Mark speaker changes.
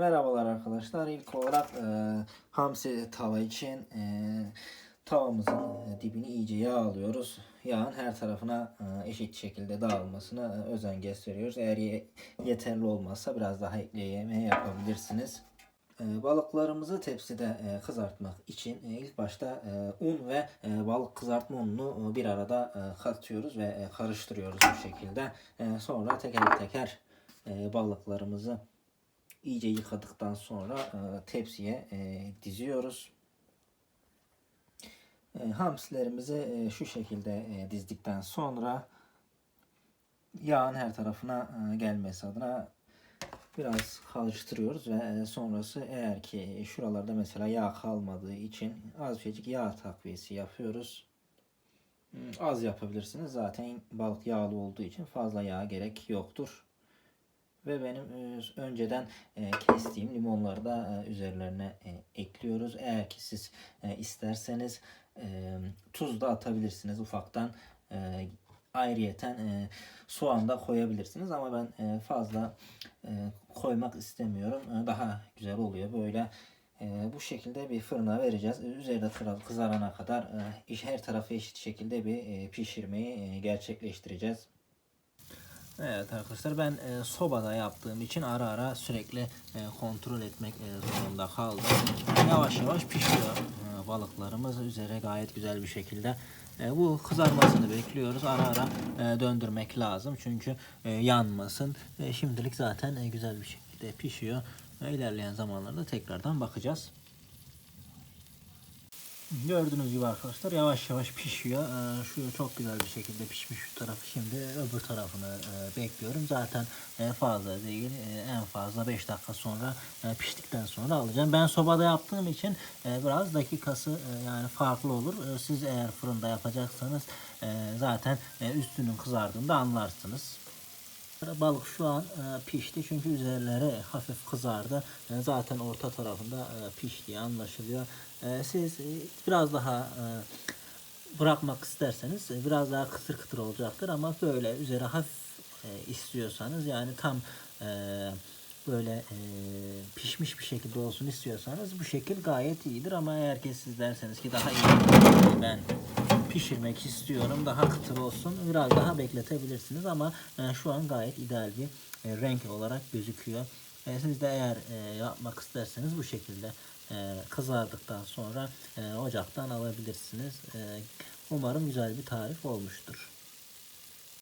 Speaker 1: merhabalar arkadaşlar. İlk olarak e, hamsi tava için e, tavamızın dibini iyice yağlıyoruz. Yağın her tarafına e, eşit şekilde dağılmasına e, özen gösteriyoruz. Eğer ye- yeterli olmazsa biraz daha ekleyeme yapabilirsiniz. E, balıklarımızı tepside e, kızartmak için e, ilk başta e, un ve e, balık kızartma ununu e, bir arada e, katıyoruz ve e, karıştırıyoruz bu şekilde. E, sonra teker teker e, balıklarımızı iyice yıkadıktan sonra e, tepsiye e, diziyoruz. E, hamsilerimizi e, şu şekilde e, dizdikten sonra yağın her tarafına e, gelmesi adına biraz karıştırıyoruz ve e, sonrası eğer ki şuralarda mesela yağ kalmadığı için azıcık yağ takviyesi yapıyoruz. Hmm, Az yapabilirsiniz. Zaten balık yağlı olduğu için fazla yağ gerek yoktur. Ve benim e, önceden e, kestiğim limonları da e, üzerlerine ekliyoruz. Eğer ki siz isterseniz tuz da atabilirsiniz ufaktan. Ayrıyeten soğan da koyabilirsiniz ama ben fazla koymak istemiyorum. Daha güzel oluyor böyle. Bu şekilde bir fırına vereceğiz. Üzeri de kızarana kadar e, her tarafı eşit şekilde bir pişirmeyi gerçekleştireceğiz. Evet arkadaşlar ben e, sobada yaptığım için ara ara sürekli e, kontrol etmek e, zorunda kaldım. Yavaş yavaş pişiyor e, balıklarımız üzere gayet güzel bir şekilde. E, bu kızarmasını bekliyoruz. Ara ara e, döndürmek lazım çünkü e, yanmasın. E, şimdilik zaten e, güzel bir şekilde pişiyor. E, ilerleyen zamanlarda tekrardan bakacağız. Gördüğünüz gibi arkadaşlar yavaş yavaş pişiyor. Ee, şu çok güzel bir şekilde pişmiş şu tarafı. Şimdi öbür tarafını e, bekliyorum. Zaten e, fazla değil. E, en fazla 5 dakika sonra e, piştikten sonra alacağım. Ben sobada yaptığım için biraz dakikası yani farklı olur. Siz eğer fırında yapacaksanız zaten üstünün kızardığında anlarsınız. Balık şu an e, pişti çünkü üzerleri hafif kızardı. Zaten orta tarafında e, piştiği anlaşılıyor. E, siz biraz daha bırakmak isterseniz biraz daha kıtır kıtır olacaktır ama böyle üzeri hafif istiyorsanız yani tam böyle pişmiş bir şekilde olsun istiyorsanız bu şekil gayet iyidir ama eğer ki siz derseniz ki daha iyi ben pişirmek istiyorum daha kıtır olsun biraz daha bekletebilirsiniz ama e, şu an gayet ideal bir e, renk olarak gözüküyor. E, siz de eğer e, yapmak isterseniz bu şekilde kızardıktan sonra ocaktan alabilirsiniz. Umarım güzel bir tarif olmuştur.